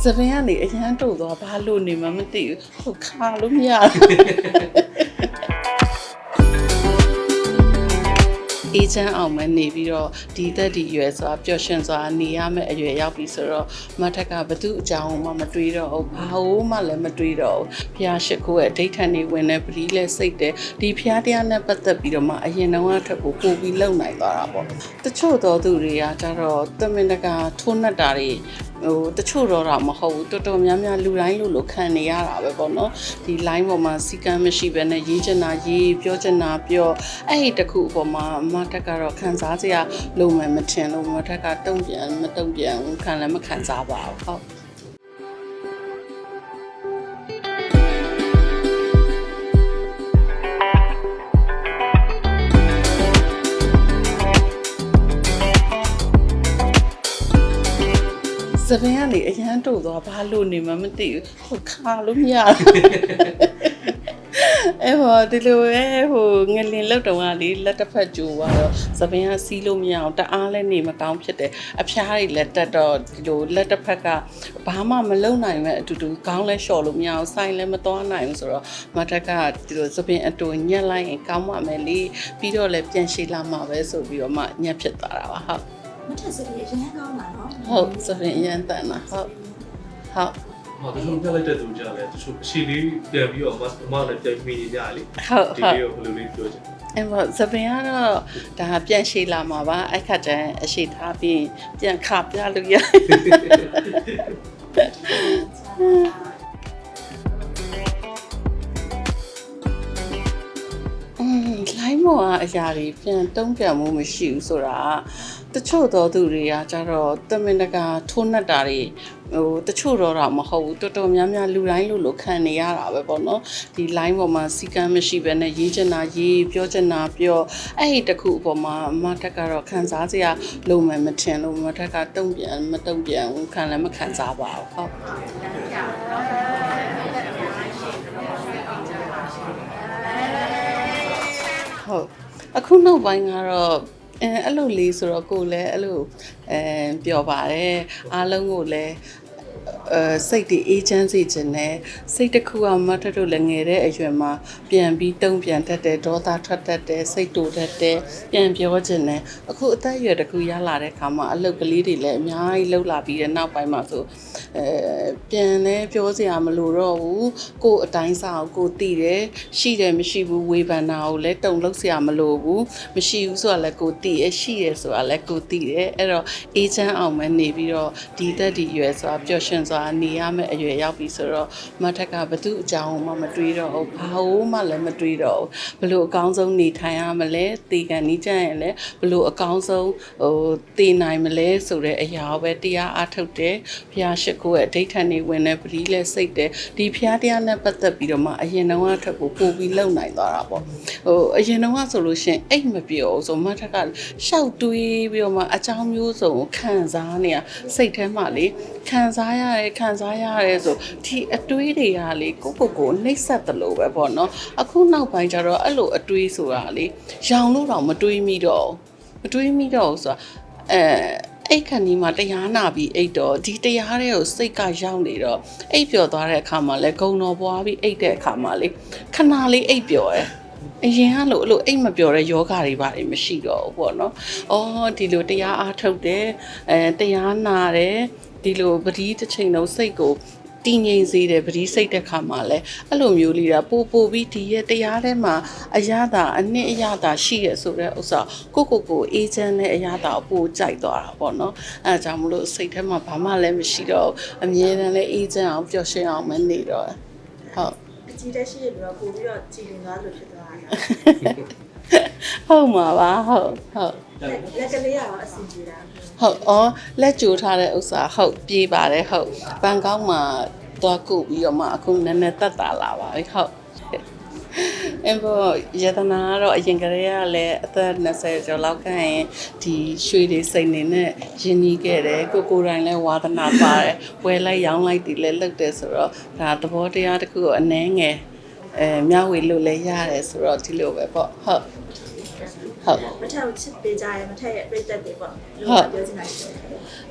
စပင်ကနေအရန်တုတ်သွားဘာလို့နေမှမသိဘူးဟိုခါလို့မရအေချမ်းအောင်မနေပြီးတော့ဒီသက်ဒီရွယ်စွာပျော်ရွှင်စွာနေရမယ့်အရွယ်ရောက်ပြီဆိုတော့မထက်ကဘသူအကြောင်းမှမတွေးတော့ဘူးဘာလို့မှလည်းမတွေးတော့ဘူးဖျားရှိခိုးရဲ့အဋိဌာန်နေဝင်နေပလီလဲစိတ်တယ်ဒီဖျားတရားနဲ့ပတ်သက်ပြီးတော့မှအရင်တော့အထက်ကိုပို့ပြီးလုံနိုင်သွားတာပေါ့တချို့တော်သူတွေကကြတော့တမင်တကာထိုးနှက်တာတွေ ဟိုတချို့တော့တာမဟုတ်ဘူးတော်တော်များများလူတိုင်းလူလိုခံနေရတာပဲပေါ့နော်ဒီ line ပေါ်မှာစီကံမရှိဘဲနဲ့ရေးချင်တာရေးပြောချင်တာပြောအဲ့ဒီတစ်ခုအပေါ်မှာအမတက်ကတော့ခံစားစရာလုံမယ်မထင်လို့မထက်ကတုံ့ပြန်မတုံ့ပြန်ဘူးခံလည်းမခံစားပါဘူးဟုတ် စပင်ကနေအရန်တုတ်သွားဘာလို့နေမှမသိဘူးဟိုခါလို့မရအဲ့ဟိုဒီလိုပဲဟိုငလင်လောက်တုံးကလေလက်တစ်ဖက်ကျိုးသွားတော့စပင်ကစီးလို့မရအောင်တအားလည်းနေမကောင်းဖြစ်တယ်အဖျားတွေလက်တက်တော့ဒီလိုလက်တစ်ဖက်ကဘာမှမလုံနိုင်မဲ့အတူတူခေါင်းလဲလျှော်လို့မရအောင်ဆိုင်လည်းမသွားနိုင်ဘူးဆိုတော့မတက်ကဒီလိုစပင်အတူညက်လိုက်ရင်ကောင်းမှမယ်လေပြီးတော့လည်းပြန်ရှိလာမှာပဲဆိုပြီးတော့မှညက်ဖြစ်သွားတာပါဟုတ် မထက်စပြီးအရင်ကောင်းတာနော်ဟုတ်စပင်အရန်တန်တာဟုတ်ဟုတ်ဟောတချို့ပြလိုက်တဲ့သူကြတယ်တချို့အရှိလေးပြန်ပြီးတော့အမနဲ့ပြန်မိနေကြလေဟုတ်ဒီဟုတ်လေးကိုဘယ်လိုလေးပြောချင်အဲ့တော့သပင်ကတော့ဒါပြန်ရှိလာမှာပါအဲ့ခါတည်းအရှိထားပြီးပြန်ခပြလို့ရอืม line မောအရာတွေပြန်တုံးပြန်မှုမရှိဘူးဆိုတာ တချို့တော်သူတွေကကြတော့တမင်တကာထိုးနှက်တာတွေဟိုတချို့တော့တာမဟုတ်ဘူးတော်တော်များများလူတိုင်းလူလိုခံနေရတာပဲပေါ့နော်ဒီ line ပေါ်မှာစီကံမရှိဘဲနဲ့ရေးချင်တာရေးပြောချင်တာပြောအဲ့ဒီတစ်ခုအပေါ်မှာအမတက်ကတော့ခံစားစရာလုံမယ်မထင်လို့မတက်ကတုံ့ပြန်မတုံ့ပြန်ဘူးခံလည်းမခံစားပါဘူးဟုတ်ဟုတ်အခုနောက်ပိုင်းကတော့ အဲအဲ့လိုလေးဆိုတော့ကိုယ်လည်းအဲ့လိုအဲပျော်ပါတယ်အားလုံးကိုလည်းအဲ စိတ်တွေအေးချမ်းစေခြင်းနဲ့စိတ်တစ်ခုအောင်မတ်တို့လည်းငယ်တဲ့အရွယ်မှာပြန်ပြီးတုံ့ပြန်တတ်တယ်ဒေါသထွက်တတ်တယ်စိတ်တူတတ်တယ်ပြန်ပြောခြင်းနဲ့အခုအသက်အရွယ်တစ်ခုရလာတဲ့ခါမှာအလုပ်ကလေးတွေလည်းအများကြီးလှုပ်လာပြီးတဲ့နောက်ပိုင်းမှာဆိုအဲပြန်လဲပြောစရာမလိုတော့ဘူးကိုယ်အတိုင်းစားကိုကိုယ်တည်တယ်ရှိတယ်မရှိဘူးဝေဖန်တာကိုလည်းတုံလုပ်စရာမလိုဘူးမရှိဘူးဆိုတာလည်းကိုယ်တည်ရရှိတယ်ဆိုတာလည်းကိုယ်တည်တယ်အဲ့တော့အေးချမ်းအောင်ပဲနေပြီးတော့ဒီသက်ဒီရွယ်ဆိုတာပျော်ရွှင်စွာနေရမယ့်အရွယ်ရောက်ပြီဆိုတော့မထက်ကဘသူအကြောင်းမှမတွေးတော့ဘူးဘာလို့မှလည်းမတွေးတော့ဘူးဘလို့အကောင်းဆုံးနေထိုင်ရမလဲတေကန်နီးကြရင်လည်းဘလို့အကောင်းဆုံးဟိုတည်နိုင်မလဲဆိုတဲ့အရာကိုပဲတရားအားထုတ်တယ်ဘုရားရှိခိုးရဲ့အဋိဌာန်နေဝင်နေပလီလဲစိတ်တယ်ဒီဘုရားတရားနဲ့ပတ်သက်ပြီးတော့မှအရင်တော့အထက်ကိုပို့ပြီးလုံနိုင်သွားတာပေါ့ဟိုအရင်တော့ဆိုလို့ရှရင်အိတ်မပြောဘူးဆိုမထက်ကရှောက်တွေးပြီးတော့မှအကြောင်းမျိုးစုံကိုခံစားနေရစိတ်ထဲမှာလေခံစားရတယ်ခံစားရတယ်ဆိုဒီအတွေးတွေကလေကိုယ့်ကိုယ်ကိုနှိပ်စက်တယ်လို့ပဲပေါ့နော်အခုနောက်ပိုင်းကျတော့အဲ့လိုအတွေးဆိုတာလေရောင်လို့တော့မတွေးမိတော့ဘူးမတွေးမိတော့ဘူးဆိုတာအဲအိတ်ခဏီမှာတရားနာပြီးအိတ်တော့ဒီတရားတွေကိုစိတ်ကရောက်နေတော့အိတ်ပျော်သွားတဲ့အခါမှာလဲဂုံတော်ပွားပြီးအိတ်တဲ့အခါမှာလေခဏလေးအိတ်ပျော်တယ်အရင်ကလို့အဲ့လိုအိတ်မပျော်တဲ့ယောဂတွေဘာတွေမရှိတော့ဘူးပေါ့နော်။အော်ဒီလိုတရားအားထုတ်တယ်အဲတရားနာတယ် ဒီလိုပတိတစ်ချိန်လုံးစိတ်ကိုတည်ငြိမ်စေတယ်ပတိစိတ်တဲ့ခါမှာလဲအဲ့လိုမျိုးလေးတာပို့ပို့ပြီးဒီရဲ့တရားထဲမှာအရသာအနှစ်အရသာရှိရဆိုတဲ့ဥစ္စာကိုကိုကိုအေးချမ်းတဲ့အရသာကိုပို့ကြိုက်သွားတာပေါ့နော်အဲဒါကြောင့်မလို့စိတ်ထဲမှာဘာမှလည်းမရှိတော့ဘူးအမြဲတမ်းလည်းအေးချမ်းအောင်ပျော်ရွှင်အောင်မနေတော့ဟုတ်အကြီးတက်ရှိရပြီးတော့ပို့ပြီးတော့ကြည်လင်သွားလို့ဖြစ်သွားတာ ဟုတ်မှာပါဟုတ်ဟုတ်လက်ကလေးကတော့အဆင်ပြေတာဟုတ်အော်လက်ကြိုထားတဲ့ဥစ္စာဟုတ်ပြေးပါတယ်ဟုတ်ဘန်ကောက်မှာသွားကုတ်ပြီးတော့မှအခုနည်းနည်းတက်တာလာပါပြီဟုတ်အဲ့ဘောယတနာကတော့အရင်ကတည်းကလည်းအသက်20ကျော်လောက်ခန့်ရင်ဒီရွှေတွေစိတ်နေနဲ့ရင်းနှီးခဲ့တယ်ကိုကိုယ်တိုင်လည်းဝါသနာပါတယ်ဝယ်လိုက်ရောင်းလိုက်ဒီလည်းလုပ်တယ်ဆိုတော့ဒါသဘောတရားတစ်ခုကိုအနှဲငယ် အဲမျှဝေလို့လည်းရတယ်ဆိုတော့ဒီလိုပဲပေါ့ဟုတ်ဟုတ်မထက်ကိုချစ်ပေးကြရမထက်ရဲ့ပြည့်သက်တွေပေါ့ဟုတ်ပြောချင်တာရှိတယ်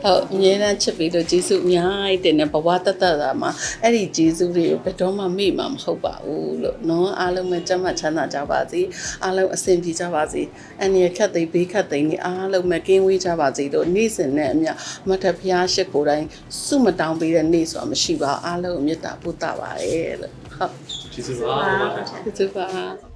ဟုတ်အမြဲတမ်းချစ်ပြီးတော့ဂျေစုအများကြီးတင်တယ်ဘဝတသက်တာမှာအဲ့ဒီဂျေစုတွေကိုဘယ်တော့မှမေ့မှာမဟုတ်ပါဘူးလို့နော်အားလုံးပဲကြမ်းမှချမ်းသာကြပါစေအားလုံးအဆင်ပြေကြပါစေအန္တရာယ်ခတ်သိမ်းဘေးခတ်သိမ်းနေအားလုံးပဲကင်းဝေးကြပါစေလို့နေ့စဉ်နဲ့အမျှမထဖျားရှိကိုယ်တိုင်စုမတောင်းပေးတဲ့နေ့ဆိုတာမရှိပါဘူးအားလုံးကိုမေတ္တာပို့တာပါရဲ့လို့ဟုတ်ကျေးဇူးပါဟုတ် ပါတယ်ကျေးဇူးပါ